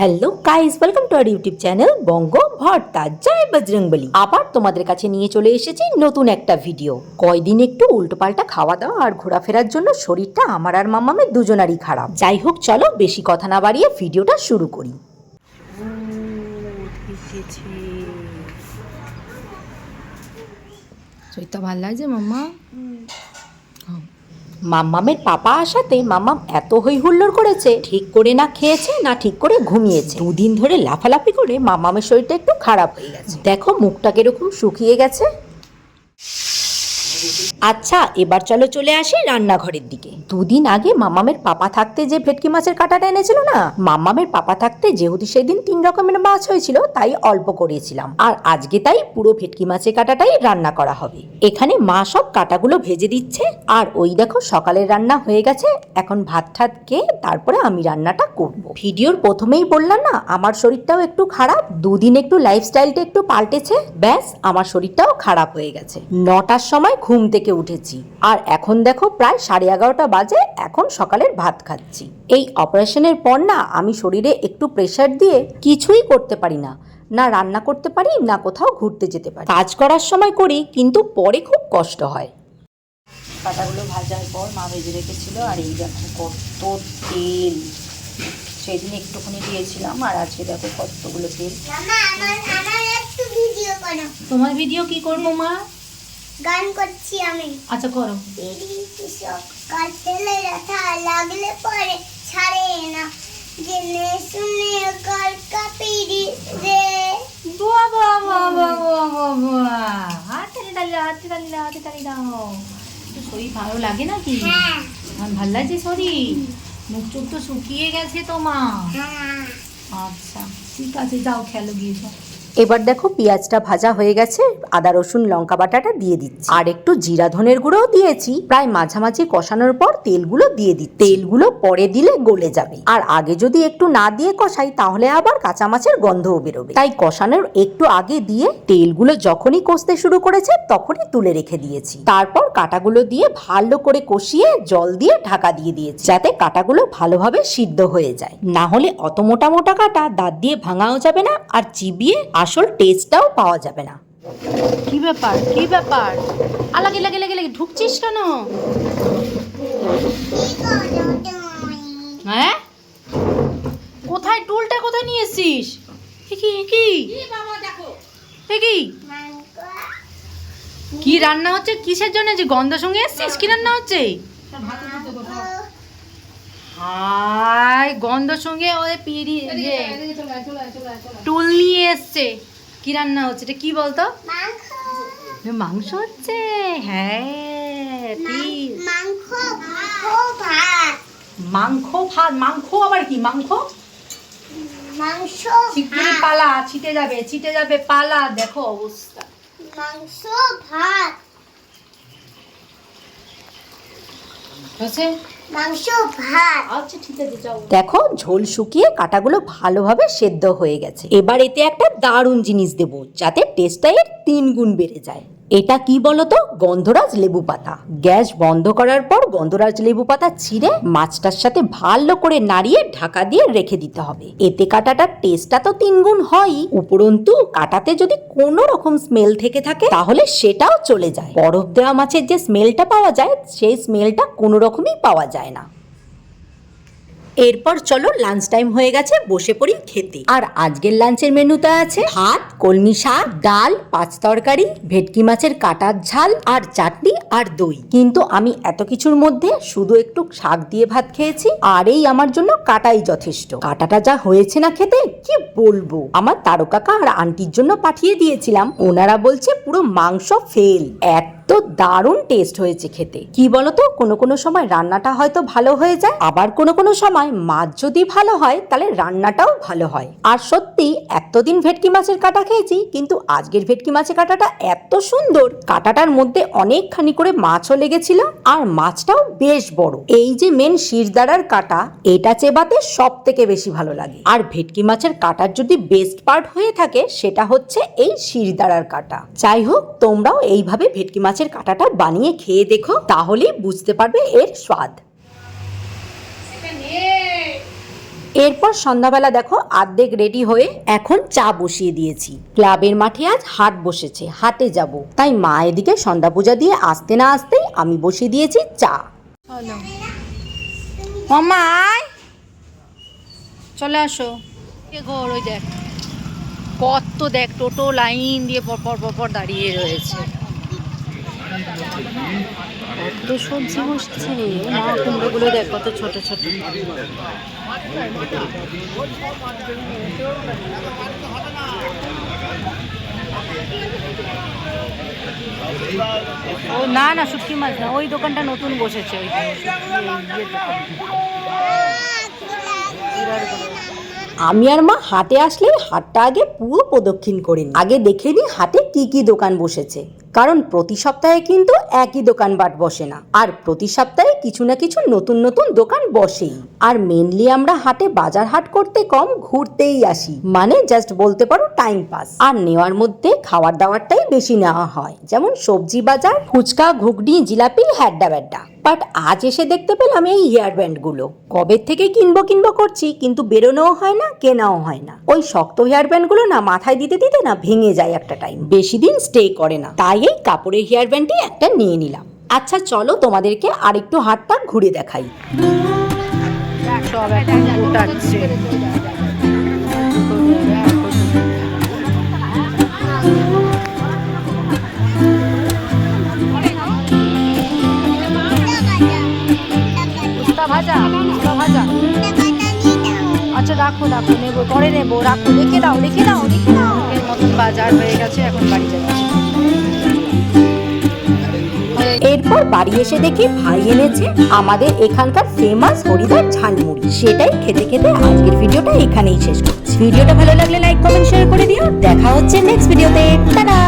Hello guys welcome to our YouTube channel Banga Bharta জয় বজরংবলী আবার তোমাদের কাছে নিয়ে চলে এসেছি নতুন একটা ভিডিও কয়দিন একটু উল্টোপাল্টা খাওয়া দাওয়া আর ঘোরাফেরার জন্য শরীরটা আমার আর মামামের দুজনারই খারাপ। যাই হোক চলো বেশি কথা না বাড়িয়ে ভিডিওটা শুরু করি। শরীরটা ভালো লাগছে মাম্মা। মাম্মামের পাপা আসাতে মাম্মাম এত হই হুল্লোড় করেছে, ঠিক করে না খেয়েছে, না ঠিক করে ঘুমিয়েছে। দুদিন ধরে লাফালাফি করে মাম্মামের শরীরটা একটু খারাপ হয়ে গেছে। দেখো মুখটা কীরকম শুকিয়ে গেছে। আচ্ছা এবার চলো চলে আসি রান্নাঘরের দিকে। দুদিন আগে মামামের পাপা থাকতে যে ভেটকি মাছের কাঁটাটা এনেছিল না, মামামের পাপা থাকতে যেহেতু সেদিন তিন রকমের মাছ হয়েছিল, তাই অল্প করেছিলাম। আর আজকে তাই পুরো ভেটকি মাছের কাঁটাটাই রান্না করা হবে। এখানে মা সব কাঁটাগুলো ভেজে দিচ্ছে, আর ওই দেখো সকালের রান্না হয়ে গেছে, এখন ভাত ঠাত খেয়ে তারপরে আমি রান্নাটা করব। ভিডিওর প্রথমেই বললাম না, আমার শরীরটাও একটু খারাপ, দুদিন একটু লাইফস্টাইলটা একটু পাল্টেছে, ব্যাস, আমার শরীরটাও খারাপ হয়ে গেছে। নটার সময় ঘুম থেকে উঠেছি। আর এখন দেখো প্রায় সাড়ে এগারোটা বাজে এখন সকালের ভাত খাচ্ছি। এই অপারেশনের পর না আমি শরীরে একটু প্রেশার দিয়ে কিছুই করতে পারি না। না রান্না করতে পারি না কোথাও ঘুরতে যেতে পারি। কাজ করার সময় করি কিন্তু পরে খুব কষ্ট হয়। কাটাগুলো ভাজার পর মা ভেজে রেখেছিল আর এই দেখো কত তেল। সেদিন একটুখানি দিয়েছিলাম আর আজকে দেখো কতগুলো তেল। মামা আমার আমার একটু ভিডিও করো। তোমার ভিডিও কি করব মা? গান করছি আমি। আচ্ছা করো। কাটলে রাথা লাগলে পরে ছাড়ে না। জেনে শুনে গল্প পিড়ি রে বাবা বাবা বাবা বাবা হাতে তালি হাতে তালি হাতে তালি দাও তো শরীর ভালো লাগে নাকি? হ্যাঁ। ভালো লাগছে শরীর। মুখ চোখ তো শুকিয়ে গেছে তোমার। হ্যাঁ। আচ্ছা ঠিক আছে যাও খেলো গিয়েছো এবার দেখো পেঁয়াজটা ভাজা হয়ে গেছে, আদা, রসুন, লঙ্কা বাটাটা দিয়ে দিচ্ছি। আর একটু জিরা ধনের গুঁড়োও দিয়েছি, প্রায় মাঝামাঝি কষানোর পর তেলগুলো দিয়ে দিই তেলগুলো পরে দিলে গলে যাবে। আর আগে যদি একটু না দিয়ে কষাই, তাহলে আবার কাঁচা মাছের গন্ধও বেরোবে। তাই কষানোর একটু আগে দিয়ে তেলগুলো যখনই কষতে শুরু করেছে, তখনই তুলে রেখে দিয়েছি। তারপর কাটাগুলো দিয়ে ভালো করে কষিয়ে জল দিয়ে ঢাকা দিয়ে দিয়েছি, যাতে কাটাগুলো ভালোভাবে সিদ্ধ হয়ে যায়। না হলে অত মোটা মোটা কাটা দাঁত দিয়ে ভাঙাও যাবে না, আর চিবিয়ে আসল টেস্টটাও পাওয়া যাবে না। কি ব্যাপার? কি ব্যাপার? আলাগে লাগে লাগে লাগে ঢুকছিস কেন? হ্যাঁ? কোথায় টুলটা কোথায় নিয়ে এসছিস? কি কি কি? কি রান্না হচ্ছে? কিসের জন্য যে গন্ধ সঙ্গে এসছিস? কি রান্না হচ্ছে? হাই গন্ধ সঙ্গে ওদের পিড়ি যে টুল নিয়ে এসছে। কি রান্না হচ্ছে? এটা কি বলতো? মাংস। হচ্ছে? হ্যাঁ মাংস ভাত। মাংস আবার কি? মাংস? মাংস শিগগিরই পালা ছিটে যাবে ছিটে যাবে পালা। দেখো অবস্থা। মাংস ভাত। হয়েছে? আচ্ছা ঠিক আছে যাও দেখো ঝোল শুকিয়ে কাটাগুলো ভালোভাবে সেদ্ধ হয়ে গেছে। এবার এতে একটা দারুণ জিনিস দেবো যাতে টেস্টটা এর তিন গুণ বেড়ে যায়। এটা কি বলতো? গন্ধরাজ লেবু পাতা। গ্যাস বন্ধ করার পর গন্ধরাজ লেবু পাতা ছিঁড়ে মাছটার সাথে ভালো করে নাড়িয়ে ঢাকা দিয়ে রেখে দিতে হবে। এতে কাটাটার টেস্টটা তো তিন গুণ হয়ই উপরন্তু, কাটাতে যদি কোনো রকম স্মেল থেকে থাকে, তাহলে সেটাও চলে যায়। বরফ দেওয়া মাছের যে স্মেলটা পাওয়া যায়, সেই স্মেলটা কোনো রকমই পাওয়া যায় না। এরপর চলো লাঞ্চ টাইম হয়ে গেছে, বসে পড়ি খেতে। আর আজকের লাঞ্চের মেনুতে আছে ভাত, কলমি শাক, ডাল, পাঁচ তরকারি, ভেটকি মাছের কাটার ঝাল আর চাটনি আর দই। কিন্তু আমি এত কিছুর মধ্যে শুধু একটু শাক দিয়ে ভাত খেয়েছি, আর এই আমার জন্য কাটাই যথেষ্ট। কাটাটা যা হয়েছে না খেতে, কি বলব? আমার তারকাকা আর আন্টির জন্য পাঠিয়ে দিয়েছিলাম। ওনারা বলছে পুরো মাংস ফেল এক তো দারুণ টেস্ট হয়েছে খেতে। কি বলতো? কোনো কোনো সময় রান্নাটা হয়তো ভালো হয়ে যায়, আবার কোনো কোনো সময় মাছ যদি ভালো হয়, তাহলে রান্নাটাও ভালো হয়। আর সত্যি, এতদিন ভেটকি মাছের কাটা খেয়েছি, কিন্তু আজকের ভেটকি মাছের কাটাটা এত সুন্দর, কাটাটার মধ্যে অনেকখানি করে মাছও লেগেছিল, আর মাছটাও বেশ বড়। এই যে মেন শিরদাঁড়ার কাটা, এটা চেবাতে সব থেকে বেশি ভালো লাগে। আর ভেটকি মাছের কাটার যদি বেস্ট পার্ট হয়ে থাকে, সেটা হচ্ছে এই শিরদাঁড়ার কাটা। যাই হোক, তোমরাও এইভাবে ভেটকি মাছের কাটাটা বানিয়ে খেয়ে দেখো, তাহলেই বুঝতে পারবে এর স্বাদ। এরপর সন্ধ্যাবেলা দেখো, অর্ধেক রেডি হয়ে এখন চা বসিয়ে দিয়েছি। ক্লাবের মাঠে আজ হাট বসেছে, হাটে যাব। তাই মা এদিকে সন্ধ্যা পূজা দিয়ে আসতে না আসতেই আমি বসিয়ে দিয়েছি চা। চলে আসো। দেখ। কত দেখ, টোটো লাইন দিয়ে পর পর পর দাঁড়িয়ে রয়েছে। কত সবজি বসছে মা কুমড়োগুলো দেখ কত ছোট ছোট। ও না না শুটকি মাছ না ওই দোকানটা নতুন বসেছে ওই যে, এই ইয়ের দোকান। আমি আর মা হাটে আসলে হাটটা আগে পুরো প্রদক্ষিণ করে আগে দেখে নিই হাটে কি কি দোকান বসেছে। কারণ প্রতি সপ্তাহে কিন্তু একই দোকান বাট বসে না। আর প্রতি সপ্তাহে কিছু না কিছু নতুন নতুন দোকান বসেই। আর মেনলি আমরা হাটে বাজার হাট করতে কম ঘুরতেই আসি। মানে জাস্ট বলতে পারো টাইম পাস আর নেওয়ার মধ্যে খাবার দাবারটাই বেশি নেওয়া হয়। যেমন সবজি বাজার, ফুচকা, ঘুগনি, জিলাপি হ্যাড্ডা ব্যাড্ডা বাট আজ এসে দেখতে পেলাম এই হেয়ার ব্যান্ডগুলো। কবে থেকে কিনবো কিনবো করছি, কিন্তু বেরোনোও হয় না, কেনাও হয় না। ওই শক্ত হেয়ার ব্যান্ডগুলো না মাথায় দিতে দিতে না ভেঙে যায় একটা টাইম বেশি দিন স্টে করে না। তাই এই কাপড়ের হেয়ার ব্যান্ডটি একটা নিয়ে নিলাম। আচ্ছা চলো তোমাদেরকে আরেকটু হাটটা ঘুরে দেখাই। রাখো রাখো নেব পরে নেব রাখো রেখে দাও রেখে দাও রেখে দাও। এর মতন বাজার হয়ে গেছে এখন বাড়ি যাচ্ছি। এরপর বাড়ি এসে দেখি ভাই এনেছে আমাদের এখানকার ফেমাস হরিদার ঝালমুড়ি। সেটাই খেতে খেতে আজকের ভিডিওটা এখানেই শেষ করছি। ভিডিওটা ভালো লাগলে লাইক কমেন্ট শেয়ার করে দিও। দেখা হচ্ছে নেক্সট ভিডিওতে টাটা!